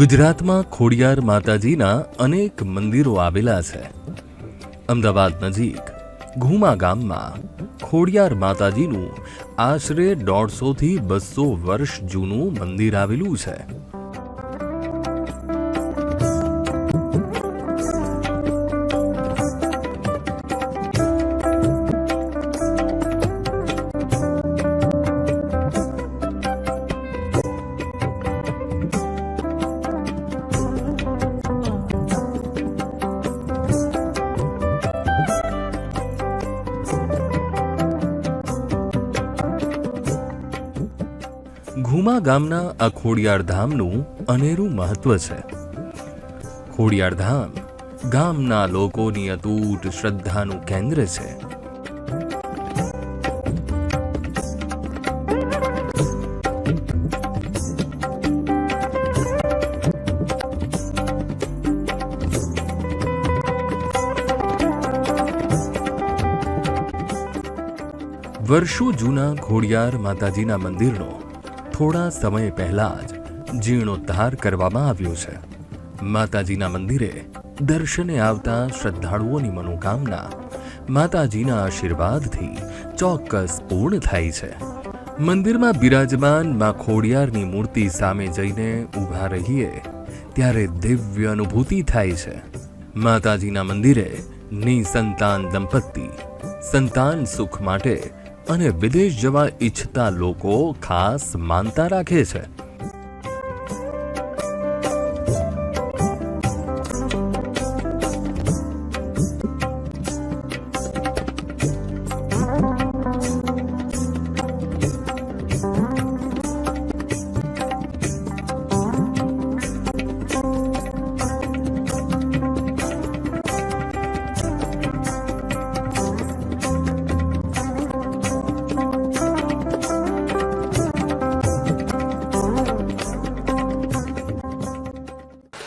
ગુજરાતમાં ખોડિયાર માતાજીના અનેક મંદિરો આવેલા છે. અમદાવાદ નજીક ઘુમા ગામમાં ખોડિયાર માતાજીનું આશરે દોઢસોથી બસો વર્ષ જૂનું મંદિર આવેલું છે. ઘુમા ગામના આ ખોડિયાર ધામનું અનેરું મહત્વ છે. ખોડિયાર ધામ ગામના લોકોની અતૂટ શ્રદ્ધાનું કેન્દ્ર છે. વર્ષો જૂના ખોડિયાર માતાજીના મંદિરનો થોડા સમય પહેલા જ જીર્ણોદ્ધાર કરવામાં આવ્યો છે. માતાજીના મંદિરે દર્શને આવતા શ્રદ્ધાળુઓની મનોકામના માતાજીના આશીર્વાદથી ચોક્કસ પૂર્ણ થાય છે. મંદિરમાં બિરાજમાનમાં ખોડિયારની મૂર્તિ સામે જઈને ઊભા રહીએ ત્યારે દિવ્ય અનુભૂતિ થાય છે. માતાજીના મંદિરે નિસંતાન દંપતી સંતાન સુખ માટે અને વિદેશ જવા ઈચ્છતા લોકો ખાસ માનતા રાખે છે.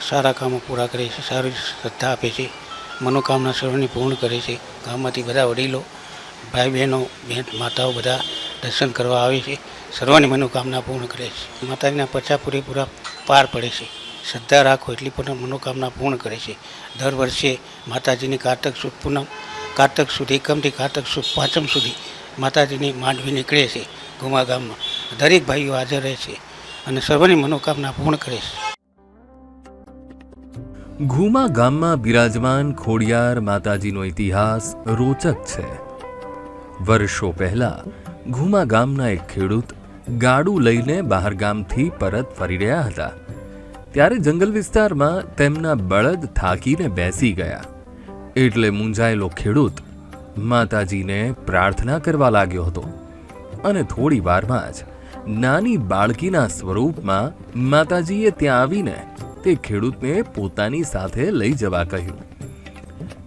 સારા કામો પૂરા કરે છે, સારી શ્રદ્ધા આપે છે, મનોકામના સર્વની પૂર્ણ કરે છે. ગામમાંથી બધા વડીલો ભાઈ બહેનો બેન, માતાઓ બધા દર્શન કરવા આવે છે, સર્વની મનોકામના પૂર્ણ કરે છે. માતાજીના પચા પૂરેપૂરા પાર પડે છે. શ્રદ્ધા રાખો એટલી પણ મનોકામના પૂર્ણ કરે છે. દર વર્ષે માતાજીની કારતક સુદ પૂનમ, કારતક સુદ એકમથી કારતક સુદ પાંચમ સુધી માતાજીની માંડવી નીકળે છે ગુમા ગામમાં દરેક ભાઈઓ હાજર રહે છે અને સર્વની મનોકામના પૂર્ણ કરે છે. ઘુમા ગામમાં બિરાજમાન ખોડિયાર માતાજીનો ઇતિહાસ રોચક છે. વર્ષો પહેલા ઘુમા ગામના એક ખેડૂત ગાડું લઈને બહાર ગામથી પરત ફરી રહ્યા હતા. ત્યારે જંગલ વિસ્તારમાં તેમના બળદ થાકીને બેસી ગયા. એટલે મૂંઝાયેલો ખેડૂત માતાજીને પ્રાર્થના કરવા લાગ્યો હતો. અને થોડી વારમાં જ નાની બાળકીના સ્વરૂપમાં માતાજીએ ત્યાં આવીને તે ખેડૂતને પોતાની સાથે લઈ જવા કહ્યું.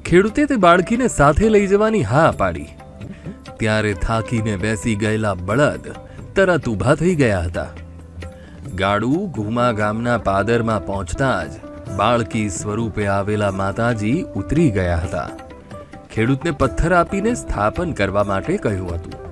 ખેડૂતે તે બાળકીને સાથે લઈ જવાની હા પાડી. ત્યારે થાકીને બેસી ગયેલા બળદ તરત ઊભા થઈ ગયા હતા. ગાડું ઘુમા ગામના પાદરમાં પહોંચતા જ બાળકી સ્વરૂપે આવેલા માતાજી ઉતરી ગયા હતા. ખેડૂતને પથ્થર આપીને સ્થાપન કરવા માટે કહ્યું હતું.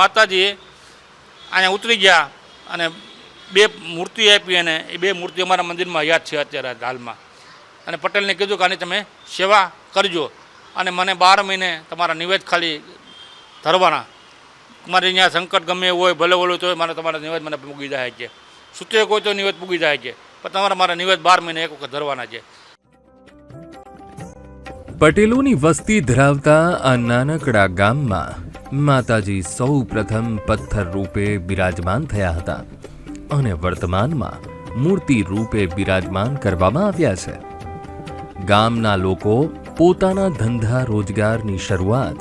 માતાજીએ અહીંયા ઉતરી ગયા અને બે મૂર્તિ આપી અને એ બે મૂર્તિ અમારા મંદિરમાં યાદ છે અત્યારે હાલમાં. અને પટેલને કીધું કે આની તમે સેવા કરજો અને મને બાર મહિને તમારા નિવેદ ખાલી ધરવાના. મારે અહીંયા સંકટ ગમે હોય, ભલે ઓલું તો મારે તમારા નિવેદ મને પૂગી જાય છે. સૂચે કોઈ તો નિવેદ પૂગી જાય છે, પણ તમારે મારા નિવેદ બાર મહિને એક વખત ધરવાના છે. પટેલોની વસ્તી ધરાવતા આ નાનકડા ગામમાં માતાજી સૌ પ્રથમ પથ્થર રૂપે બિરાજમાન થયા હતા અને વર્તમાનમાં મૂર્તિ રૂપે બિરાજમાન કરવામાં આવ્યા છે. ગામના લોકો પોતાના ધંધા રોજગારની શરૂઆત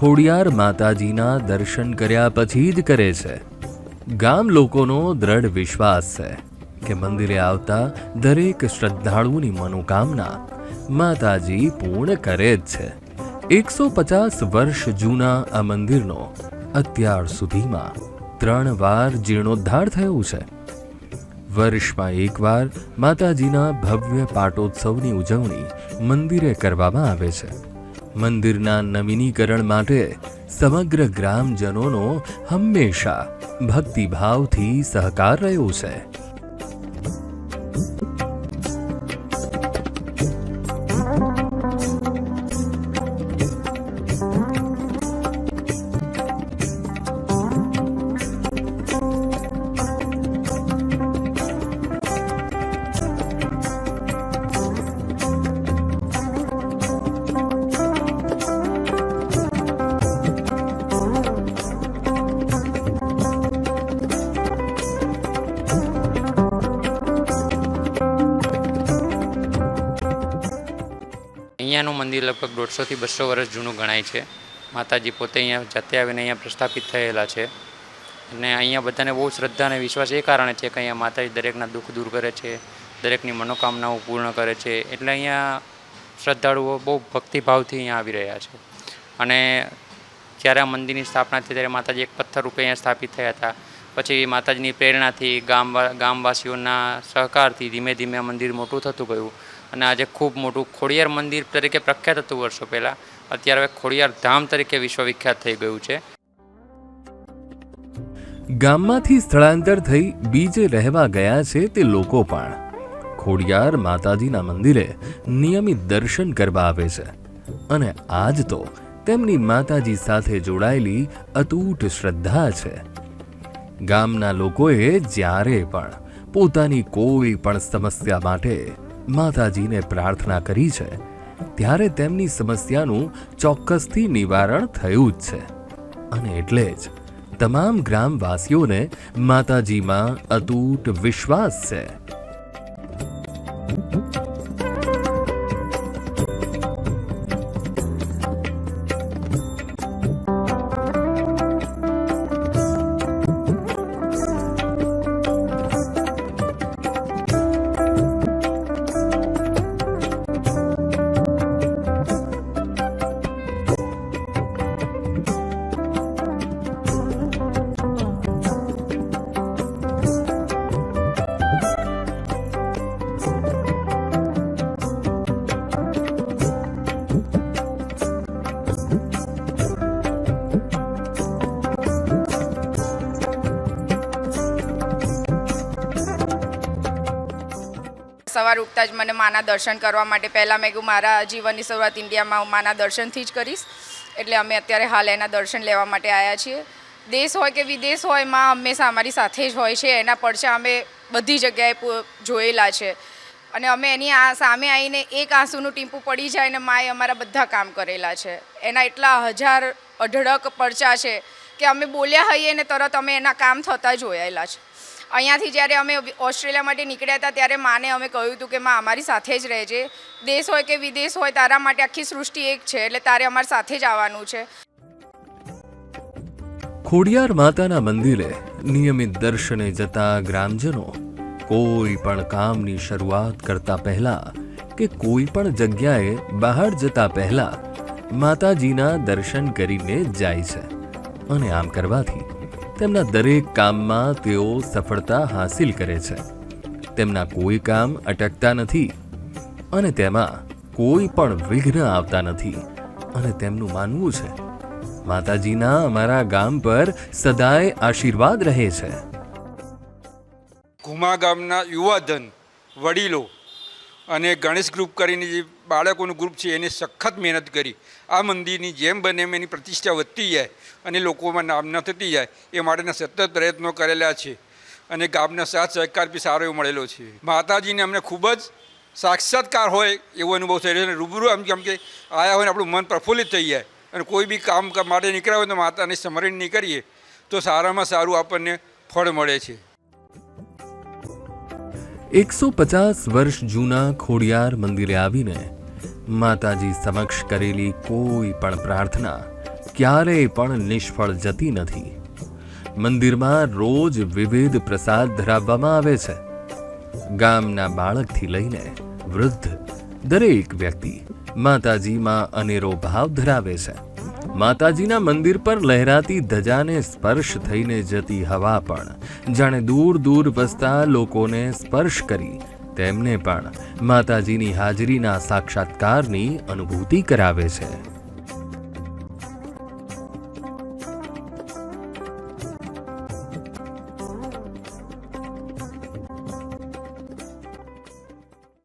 ખોડિયાર માતાજીના દર્શન કર્યા પછી જ કરે છે. ગામ લોકોનો દ્રઢ વિશ્વાસ છે કે મંદિરે આવતા દરેક શ્રદ્ધાળુની મનોકામના માતાજી પૂર્ણ કરે જ છે. એકસો પચાસ વર્ષ જૂના આ મંદિરનો અત્યાર સુધીમાં ત્રણ વાર જીર્ણોદ્ધાર થયો છે. વર્ષમાં એકવાર માતાજીના ભવ્ય પાટોત્સવની ઉજવણી મંદિરે કરવામાં આવે છે. મંદિરના નવીનીકરણ માટે સમગ્ર ગ્રામજનોનો હંમેશા ભક્તિભાવથી સહકાર રહ્યો છે. અહીંયાનું મંદિર લગભગ દોઢસોથી બસો વર્ષ જૂનું ગણાય છે. માતાજી પોતે અહીંયા જાતે આવીને અહીંયા પ્રસ્થાપિત થયેલા છે. અને અહીંયા બધાને બહુ શ્રદ્ધા અને વિશ્વાસ એ કારણે છે કે અહીંયા માતાજી દરેકના દુઃખ દૂર કરે છે, દરેકની મનોકામનાઓ પૂર્ણ કરે છે. એટલે અહીંયા શ્રદ્ધાળુઓ બહુ ભક્તિભાવથી અહીંયા આવી રહ્યા છે. અને જ્યારે આ મંદિરની સ્થાપના થઈ ત્યારે માતાજી એક પથ્થર રૂપે અહીંયા સ્થાપિત થયા હતા. પછી માતાજીની પ્રેરણાથી ગામ ગામવાસીઓના સહકારથી ધીમે ધીમે આ મંદિર મોટું થતું ગયું. અને આજે ખૂબ મોટું ખોડિયાર મંદિર તરીકે પ્રખ્યાત હતું વર્ષો પહેલાં. અત્યારે હવે ખોડિયાર ધામ તરીકે વિશ્વવિખ્યાત થઈ ગયું છે. ગામમાંથી સ્થળાંતર થઈ બીજે રહેવા ગયા છે તે લોકો પણ. ખોડિયાર માતાજીના મંદિરે નિયમિત દર્શન કરવા આવે છે. અને આજ તો તેમની માતાજી સાથે જોડાયેલી અતૂટ શ્રદ્ધા છે. ગામના લોકોએ જ્યારે પણ પોતાની કોઈ પણ સમસ્યા માટે માતાજીને પ્રાર્થના કરી છે, ત્યારે તેમની સમસ્યાનું ચોક્કસથી નિવારણ થયું જ છે. અને એટલે જ તમામ ગ્રામવાસીઓને માતાજીમાં અતૂટ વિશ્વાસ છે. સવાર ઉઠતા જ મને માના દર્શન કરવા માટે પહેલાં મેં કહ્યું મારા જીવનની શરૂઆત ઇન્ડિયામાં હું માના દર્શનથી જ કરીશ. એટલે અમે અત્યારે હાલ એના દર્શન લેવા માટે આવ્યા છીએ. દેશ હોય કે વિદેશ હોય, માં હંમેશા અમારી સાથે જ હોય છે. એના પડછા અમે બધી જગ્યાએ જોયેલા છે. અને અમે એની આ સામે આવીને એક આંસુનું ટીમ્પું પડી જાય ને માએ અમારા બધા કામ કરેલા છે. એના એટલા હજાર અઢળક પડચા છે કે અમે બોલ્યા હઈએ ને તરત અમે એના કામ થતાં જોયેલા છે. અહીંયાથી જ્યારે અમે ઓસ્ટ્રેલિયા માટે નીકળ્યા હતા, ત્યારે માને અમે કહ્યું હતું કે, માં, અમારી સાથે જ રહેજે. દેશ હોય કે વિદેશ હોય, તારા માટે આખી સૃષ્ટિ એક છે, એટલે તારે અમારી સાથે જ આવવાનું છે. ખોડિયાર માતાના મંદિરે નિયમિત દર્શને જતા ગ્રામજનો કોઈ પણ કામની શરૂઆત કરતા પહેલા કે કોઈ પણ જગ્યાએ બહાર જતા પહેલા માતાજીના દર્શન કરીને જાય છે અને આમ કરવાથી તેમના દરેક કામમાં તેઓ સફળતા હાંસિલ કરે છે. તેમના કોઈ કામ અટકતા નથી અને તેમાં કોઈ પણ વિઘ્ન આવતા નથી અને તેમનું માનવું છે. માતાજીના અમારા ગામ પર સદાય આશીર્વાદ રહે છે. ઘુમા ગામના યુવાધન, વડીલો અને ગણેશ ગ્રુપ કરીને જે બાળકોનું ગ્રુપ છે, એને સખત મહેનત કરી. આ મંદિરની જેમ બને એમ એની પ્રતિષ્ઠા વધતી જાય અને લોકોમાં નામના થતી જાય એ માટેના સતત પ્રયત્નો કરેલા છે અને ગામના સાથ સહકાર બી સારો એવો મળેલો છે. માતાજીને અમને ખૂબ જ સાક્ષાત્કાર હોય એવો અનુભવ થઈ રહ્યો છે અને રૂબરૂ આમ કેમ કે આયા હોય ને આપણું મન પ્રફુલ્લિત થઈ જાય અને કોઈ બી કામ માટે નીકળ્યા હોય તો માતાને સ્મરણ નહીં કરીએ તો સારામાં સારું આપણને ફળ મળે છે. એકસો પચાસ વર્ષ જૂના ખોડિયાર મંદિરે આવીને માતાજી સમક્ષ કરેલી કોઈ પણ પ્રાર્થના ક્યારેય પણ નિષ્ફળ જતી નથી. મંદિરમાં રોજ વિવિધ પ્રસાદ ધરાવવામાં આવે છે. ગામના બાળકથી લઈને વૃદ્ધ દરેક વ્યક્તિ માતાજીમાં અનેરો ભાવ ધરાવે છે. માતાજીના મંદિર પર લહેરાતી ધજાને સ્પર્શ થઈને જતી હવા પણ. જાણે દૂર દૂર વસતા લોકોને સ્પર્શ કરી તેમને પણ માતાજીની હાજરીના સાક્ષાત્કારની અનુભૂતિ કરાવે છે.